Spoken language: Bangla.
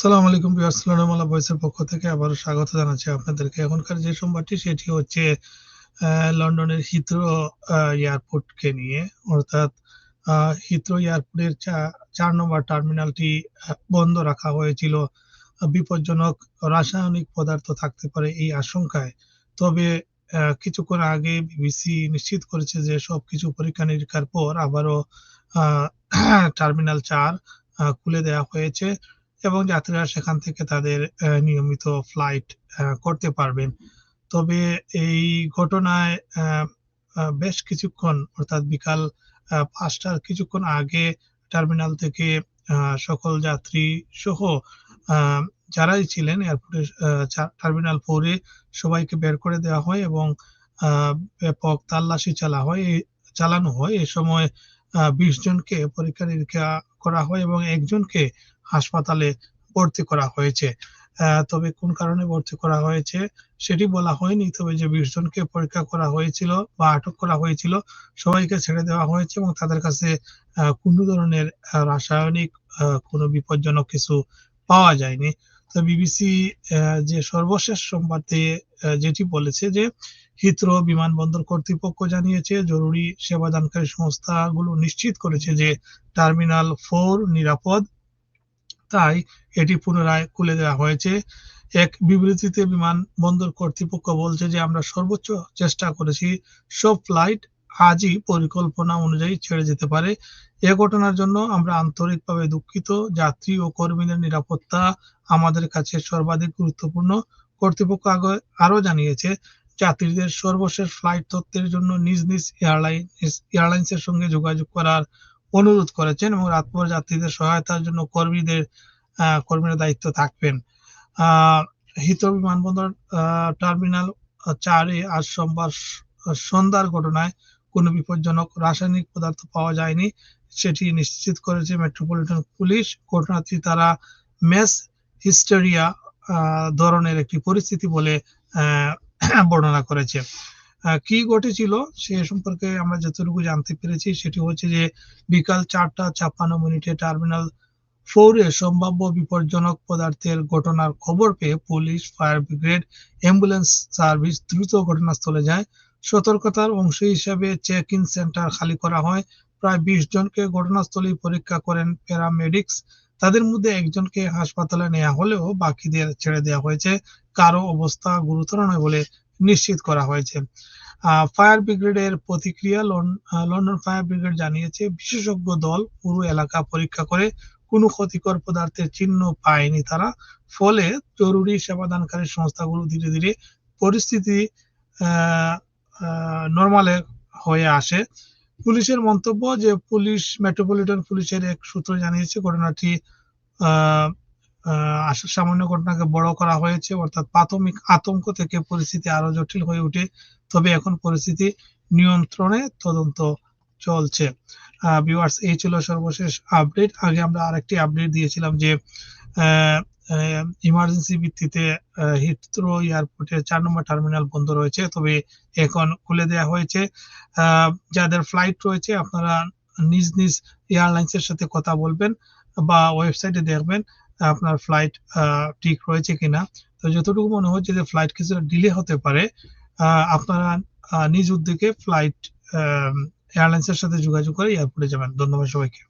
সালাম আলাইকুম বিয়ার্সলামাল্লাহ ভয়েসের পক্ষ থেকে আবারও স্বাগত জানাচ্ছি আপনাদেরকে। এখনকার যে সোমবারটি সেটি হচ্ছে লন্ডনের হিথ্রো এয়ারপোর্টকে নিয়ে। অর্থাৎ হিথ্রো এয়ারপোর্টের চার নম্বর টার্মিনালটি বন্ধ রাখা হয়েছিল। বিপজ্জনক রাসায়নিক পদার্থ থাকতে পারে এই আশঙ্কায়। তবে কিছুক্ষণ আগে বিবিসি নিশ্চিত করেছে যে, সবকিছু পরীক্ষা নিরীক্ষার পর আবারও টার্মিনাল চার খুলে দেওয়া হয়েছে। এবং যাত্রীরা সেখান থেকে তাদের নিয়মিত ফ্লাইট করতে পারবেন। তবে এই ঘটনায় বেশ কিছুক্ষণ, অর্থাৎ বিকাল পাঁচটার কিছুক্ষণ আগে টার্মিনাল থেকে সকল যাত্রী সহ যারাই ছিলেন এয়ারপোর্টের টার্মিনাল ফোরে সবাইকে বের করে দেওয়া হয় এবং ব্যাপক তাল্লাশি চালা হয় চালানো হয়। এ সময় বিশ জনকে পরীক্ষা নিরীক্ষা করা হয় এবং একজনকে হাসপাতালে ভর্তি করা হয়েছে। তবে কোন কারণে ভর্তি করা হয়েছে সেটি বলা হয়নি, তবে যে বিশ জনকে পরীক্ষা করা হয়েছিল বা আটক করা হয়েছিল সবাইকে ছেড়ে দেওয়া হয়েছে এবং তাদের কাছে কোনো ধরনের রাসায়নিক কোনো বিপজ্জনক কিছু পাওয়া যায়নি। তো বিবিসি যে সর্বশেষ সোমবারতে যেটি বলেছে যে হিথ্রো বিমানবন্দর কর্তৃপক্ষ জানিয়েছে, জরুরি সেবাদানকারী সংস্থাগুলো নিশ্চিত করেছে যে টার্মিনাল ফোর নিরাপদ। তাই এটি পুনরায় খুলে দেওয়া হয়েছে। এক বিবৃতিতে বিমানবন্দর কর্তৃপক্ষ বলছে যে, আমরা সর্বোচ্চ চেষ্টা করেছি, সব ফ্লাইট আজই পরিকল্পনা অনুযায়ী ছেড়ে যেতে পারে। এ ঘটনার জন্য আমরা আন্তরিকভাবে দুঃখিত। যাত্রী ও কর্মীদের নিরাপত্তা আমাদের কাছে সর্বাধিক গুরুত্বপূর্ণ। কর্তৃপক্ষ আরও জানিয়েছে যাত্রীদের সর্বশেষ ফ্লাইট তথ্যের জন্য নিজ নিজ এয়ারলাইন এয়ারলাইন্সের সঙ্গে যোগাযোগ করার অনুরোধ করেছেন এবং রাতভর যাত্রীদের সহায়তার জন্য কর্মীদের কর্মীরা দায়িত্ব থাকবেন। হিথ্রো বিমানবন্দর টার্মিনাল চারে আজ সোমবার সন্ধ্যার ঘটনায় কোনো বিপজ্জনক রাসায়নিক পদার্থ পাওয়া যায়নি। সেটি নিশ্চিত করেছে মেট্রোপলিটন পুলিশ। ঘটনাটি তারা মেস হিস্টেরিয়া ধরনের একটি পরিস্থিতি বলে বর্ণনা করেছে। কি ঘটেছিল সে সম্পর্কে আমরা যতটুকু জানতে পেরেছি সেটি হচ্ছে যে বিকাল চারটা ছাপ্পান্ন মিনিটে টার্মিনাল ফোরে সম্ভাব্য বিপজ্জনক পদার্থের ঘটনার খবর পেয়ে police, fire brigade, ambulance service দ্রুত ঘটনাস্থলে যায়। সতর্কতার অংশ হিসাবে চেক ইন সেন্টার খালি করা হয়। প্রায় বিশ জনকে ঘটনাস্থলে পরীক্ষা করেন প্যারামেডিক্স। তাদের মধ্যে একজনকে হাসপাতালে নেওয়া হলেও বাকিদের ছেড়ে দেওয়া হয়েছে। কারও অবস্থা গুরুতর নয় বলে নিশ্চিত করা হয়েছে। ফায়ার ব্রিগেডের প্রতিক্রিয়া লন্ডন ফায়ার ব্রিগেড জানিয়েছে, বিশেষজ্ঞ দল পুরো এলাকা পরীক্ষা করে কোনো ক্ষতিকর পদার্থের চিহ্ন পায়নি তারা। ফলে জরুরি সেবাদানকারী সংস্থাগুলো ধীরে ধীরে পরিস্থিতি নর্মালে হয়ে আসে। পুলিশের মন্তব্য যে, পুলিশ মেট্রোপলিটন পুলিশের এক সূত্র জানিয়েছে, ঘটনাটি সামান্য ঘটনাকে বড় করা হয়েছে, অর্থাৎ প্রাথমিক আতঙ্ক থেকে পরিস্থিতি আরও জটিল হয়ে উঠে তবে এখন পরিস্থিতি নিয়ন্ত্রণে তদন্ত চলছে। ভিউয়ার্স এই ছিল সর্বশেষ আপডেট আগে আমরা আরেকটি আপডেট দিয়েছিলাম যে ইমার্জেন্সি ভিত্তিতে হিথ্রো এয়ারপোর্টের চার নম্বর টার্মিনাল বন্ধ রয়েছে, তবে এখন খুলে দেওয়া হয়েছে। যাদের ফ্লাইট রয়েছে, আপনারা নিজ নিজ এয়ারলাইন্সের সাথে কথা বলবেন বা ওয়েবসাইটে দেখবেন। আপনার ফ্লাইট ঠিক রয়েছে কিনা। তো যতটুকু মনে হচ্ছে যে ফ্লাইট কিছুটা ডিলে হতে পারে আপনারা নিজ উদ্যোগে ফ্লাইট এয়ারলাইন্সের সাথে যোগাযোগ করে এয়ারপোর্টে যাবেন। ধন্যবাদ সবাইকে।